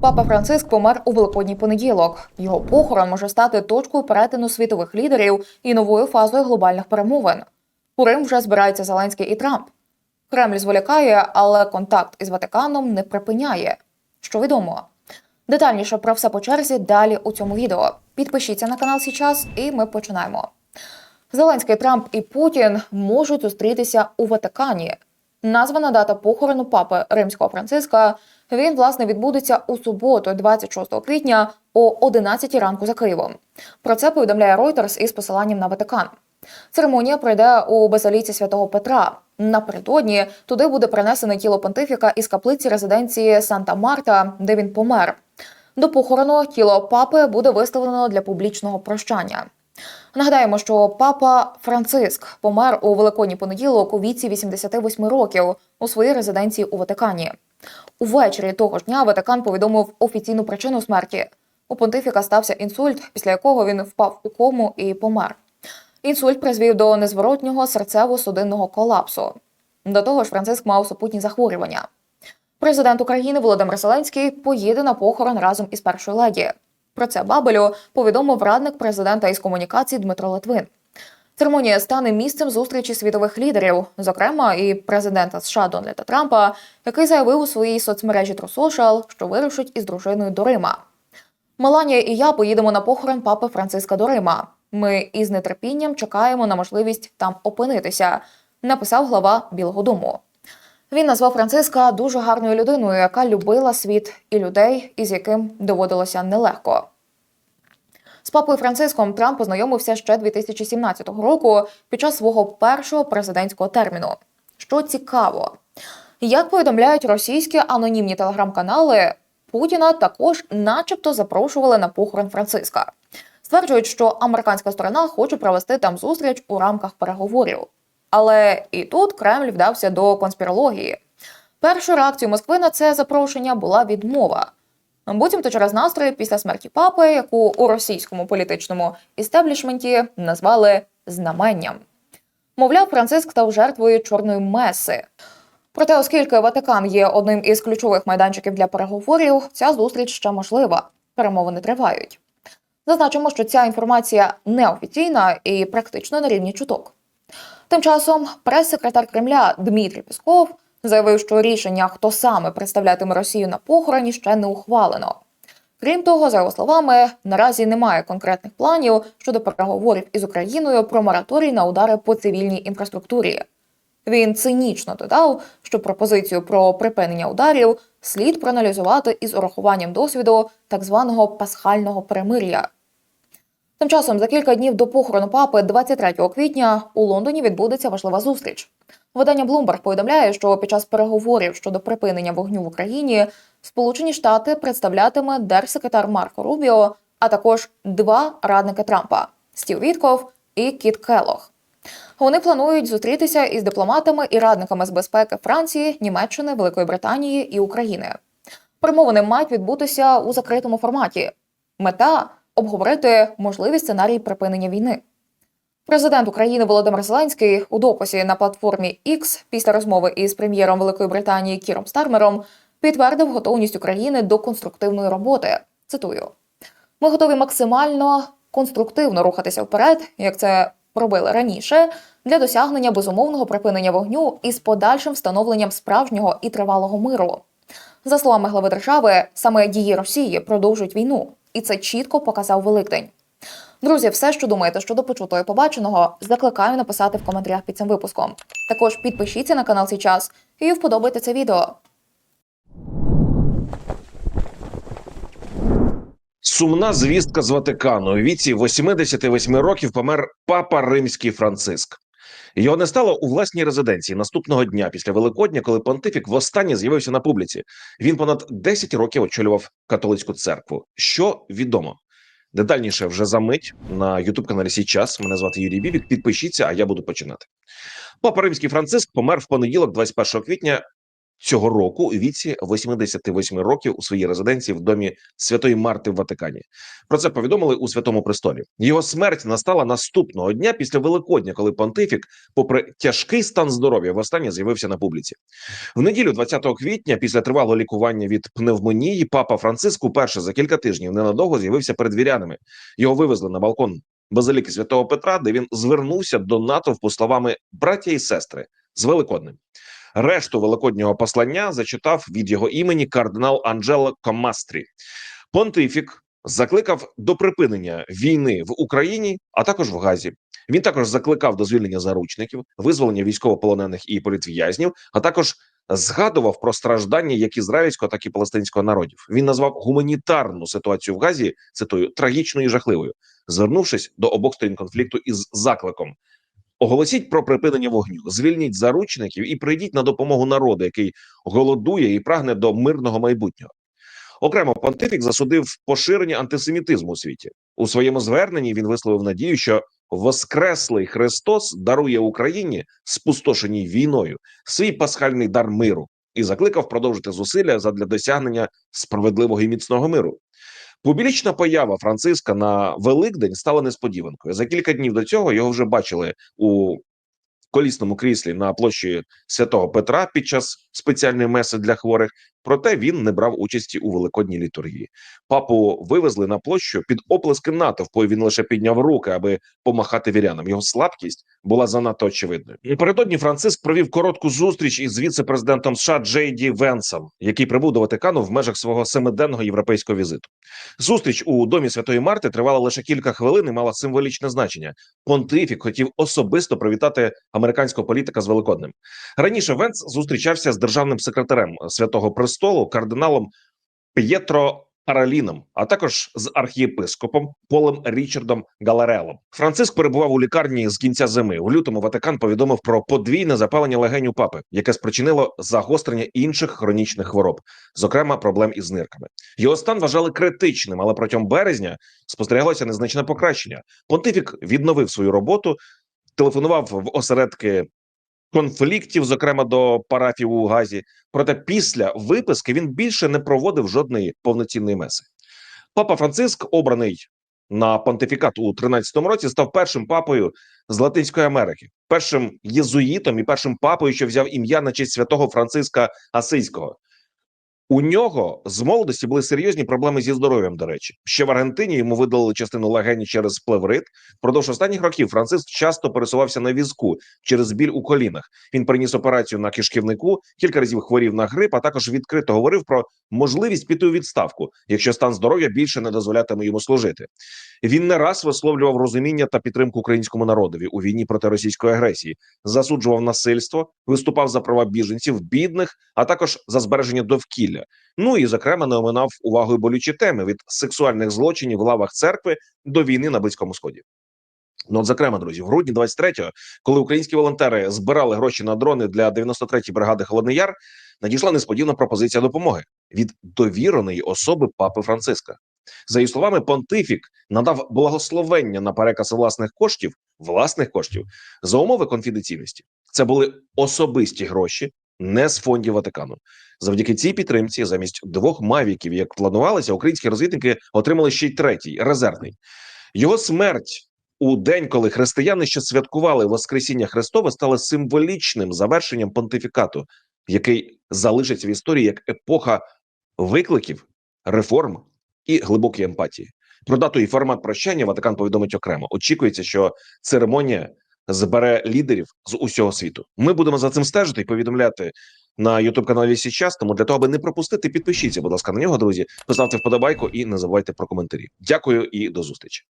Папа Франциск помер у великодній понеділок. Його похорон може стати точкою перетину світових лідерів і новою фазою глобальних перемовин. У Рим вже збираються Зеленський і Трамп. Кремль зволікає, але контакт із Ватиканом не припиняє. Що відомо? Детальніше про все по черзі далі у цьому відео. Підпишіться на канал Січас, і ми починаємо. Зеленський Трамп і Путін можуть зустрітися у Ватикані. Названа дата похорону папи римського Франциска. Він власне відбудеться у суботу, 26 квітня, о 11 ранку за Києвом. Про це повідомляє Reuters із посиланням на Ватикан. Церемонія пройде у базиліці святого Петра. Напередодні туди буде принесене тіло понтифіка із каплиці резиденції Санта Марта, де він помер. До похорону тіло папи буде виставлено для публічного прощання. Нагадаємо, що папа Франциск помер у великодній понеділок у віці 88 років у своїй резиденції у Ватикані. Увечері того ж дня Ватикан повідомив офіційну причину смерті. У понтифіка стався інсульт, після якого він впав у кому і помер. Інсульт призвів до незворотнього серцево-судинного колапсу. До того ж, Франциск мав супутні захворювання. Президент України Володимир Зеленський поїде на похорон разом із першою леді. Про це Бабелю повідомив радник президента із комунікації Дмитро Литвин. Церемонія стане місцем зустрічі світових лідерів, зокрема і президента США Дональда Трампа, який заявив у своїй соцмережі Social, що вирушить із дружиною до Рима. Меланія і я поїдемо на похорон папи Франциска до Рима. Ми із нетерпінням чекаємо на можливість там опинитися, написав глава Білого Дому. Він назвав Франциска дуже гарною людиною, яка любила світ і людей, із яким доводилося нелегко. З папою Франциском Трамп познайомився ще 2017 року під час свого першого президентського терміну. Що цікаво, як повідомляють російські анонімні телеграм-канали, Путіна також, начебто, запрошували на похорон Франциска. Стверджують, що американська сторона хоче провести там зустріч у рамках переговорів. Але і тут Кремль вдався до конспірології. Першою реакцією Москви на це запрошення була відмова. Буцімто через настрої після смерті папи, яку у російському політичному істеблішменті назвали знаменням. Мовляв, Франциск став жертвою чорної меси. Проте, оскільки Ватикан є одним із ключових майданчиків для переговорів, ця зустріч ще можлива. Перемовини тривають. Зазначимо, що ця інформація неофіційна і практично на рівні чуток. Тим часом прес-секретар Кремля Дмитрій Песков заявив, що рішення, хто саме представлятиме Росію на похороні, ще не ухвалено. Крім того, за його словами, наразі немає конкретних планів щодо переговорів із Україною про мораторій на удари по цивільній інфраструктурі. Він цинічно додав, що пропозицію про припинення ударів слід проаналізувати із урахуванням досвіду так званого пасхального перемир'я. Тим часом, за кілька днів до похорону папи, 23 квітня, у Лондоні відбудеться важлива зустріч. Видання Bloomberg повідомляє, що під час переговорів щодо припинення вогню в Україні Сполучені Штати представлятиме держсекретар Марко Рубіо, а також два радники Трампа Стів Вітков і Кіт Келох. Вони планують зустрітися із дипломатами і радниками з безпеки Франції, Німеччини, Великої Британії і України. Перемовини мають відбутися у закритому форматі. Мета обговорити можливі сценарії припинення війни. Президент України Володимир Зеленський у дописі на платформі X після розмови із прем'єром Великої Британії Кіром Стармером підтвердив готовність України до конструктивної роботи. Цитую: ми готові максимально конструктивно рухатися вперед, як це робили раніше, для досягнення безумовного припинення вогню із подальшим встановленням справжнього і тривалого миру. За словами глави держави, саме дії Росії продовжують війну, і це чітко показав Великдень. Друзі, все, що думаєте щодо почутого і побаченого, закликаю написати в коментарях під цим випуском. Також підпишіться на канал Січас і вподобайте це відео. Сумна звістка з Ватикану. У віці 88 років помер папа римський Франциск. Його не стало у власній резиденції наступного дня після Великодня, коли понтифік востаннє з'явився на публіці. Він понад 10 років очолював католицьку церкву. Що відомо? Детальніше вже за мить на Ютуб каналі Січас. Мене звати Юрій Бібік. Підпишіться, а я буду починати. Папа Римський Франциск помер в понеділок, 21 квітня, цього року у віці 88 років у своїй резиденції в домі Святої Марти в Ватикані. Про це повідомили у Святому Престолі. Його смерть настала наступного дня після Великодня, коли понтифік, попри тяжкий стан здоров'я, востаннє з'явився на публіці. В неділю, 20 квітня, після тривалого лікування від пневмонії, папа Франциск уперше за кілька тижнів ненадовго з'явився перед вірянами. Його вивезли на балкон базиліки Святого Петра, де він звернувся до натовпу словами браття і сестри з Великодним. Решту великоднього послання зачитав від його імені кардинал Анджело Комастрі. Понтифік закликав до припинення війни в Україні, а також в Газі. Він також закликав до звільнення заручників, визволення військовополонених і політв'язнів, а також згадував про страждання як ізраїльського, так і палестинського народів. Він назвав гуманітарну ситуацію в Газі цитую трагічною і жахливою, звернувшись до обох сторін конфлікту із закликом. Оголосіть про припинення вогню, звільніть заручників і прийдіть на допомогу народу, який голодує і прагне до мирного майбутнього. Окремо понтифік засудив поширення антисемітизму у світі. У своєму зверненні він висловив надію, що Воскреслий Христос дарує Україні, спустошеній війною, свій пасхальний дар миру і закликав продовжити зусилля задля досягнення справедливого і міцного миру. Публічна поява Франциска на Великдень стала несподіванкою. За кілька днів до цього його вже бачили у колісному кріслі на площі Святого Петра під час спеціальної меси для хворих. Проте він не брав участі у великодній літургії. Папу вивезли на площу під оплески натовпу. і Він лише підняв руки, аби помахати вірянам. Його слабкість була занадто очевидною. Напередодні Франциск провів коротку зустріч із віце-президентом США Джей Ді Венсом, який прибув до Ватикану в межах свого семиденного європейського візиту. Зустріч у домі Святої Марти тривала лише кілька хвилин і мала символічне значення. Понтифік хотів особисто привітати американського політика з Великоднем. Раніше Венс зустрічався з державним секретарем Святого Престолу, кардиналом П'єтро Параліном, а також з архієпископом Полем Річардом Галарелом. Франциск перебував у лікарні з кінця зими. У лютому Ватикан повідомив про подвійне запалення легеню папи, яке спричинило загострення інших хронічних хвороб, зокрема проблем із нирками. Його стан вважали критичним, але протягом березня спостерігалося незначне покращення. Понтифік відновив свою роботу, телефонував в осередки конфліктів, зокрема до парафів у Газі. Проте після виписки він більше не проводив жодної повноцінної меси. Папа Франциск, обраний на понтифікат у 13-му році, став першим папою з Латинської Америки, першим єзуїтом і першим папою, що взяв ім'я на честь святого Франциска Асийського. У нього з молодості були серйозні проблеми зі здоров'ям. До речі, ще в Аргентині йому видалили частину легені через плеврит. Впродовж останніх років Франциск часто пересувався на візку через біль у колінах. Він приніс операцію на кишківнику, кілька разів хворів на грип, а також відкрито говорив про можливість піти у відставку, якщо стан здоров'я більше не дозволятиме йому служити. Він не раз висловлював розуміння та підтримку українському народові у війні проти російської агресії, засуджував насильство, виступав за права біженців, бідних, а також за збереження довкілля. Ну і зокрема не оминав увагою болючі теми від сексуальних злочинів в лавах церкви до війни на близькому сході. Ну, от, зокрема, друзі, в грудні 23-го, коли українські волонтери збирали гроші на дрони для 93-ї бригади Холодний Яр, надійшла несподівана пропозиція допомоги від довіреної особи папи Франциска. За її словами, понтифік надав благословення на переказ власних коштів, власних коштів за умови конфіденційності. Це були особисті гроші, не з фондів Ватикану. Завдяки цій підтримці, замість двох мавіків, як планувалося, українські розвідники отримали ще й третій резервний. Його смерть у день, коли християни ще святкували Воскресіння Христове, стала символічним завершенням понтифікату, який залишиться в історії як епоха викликів, реформ і глибокої емпатії. Про дату і формат прощання Ватикан повідомить окремо. Очікується, що церемонія збере лідерів з усього світу. Ми будемо за цим стежити і повідомляти на youtube каналі Сі час. Тому для того, аби не пропустити, підпишіться, будь ласка, на нього, друзі. Поставте вподобайку і не забувайте про коментарі. Дякую і до зустрічі.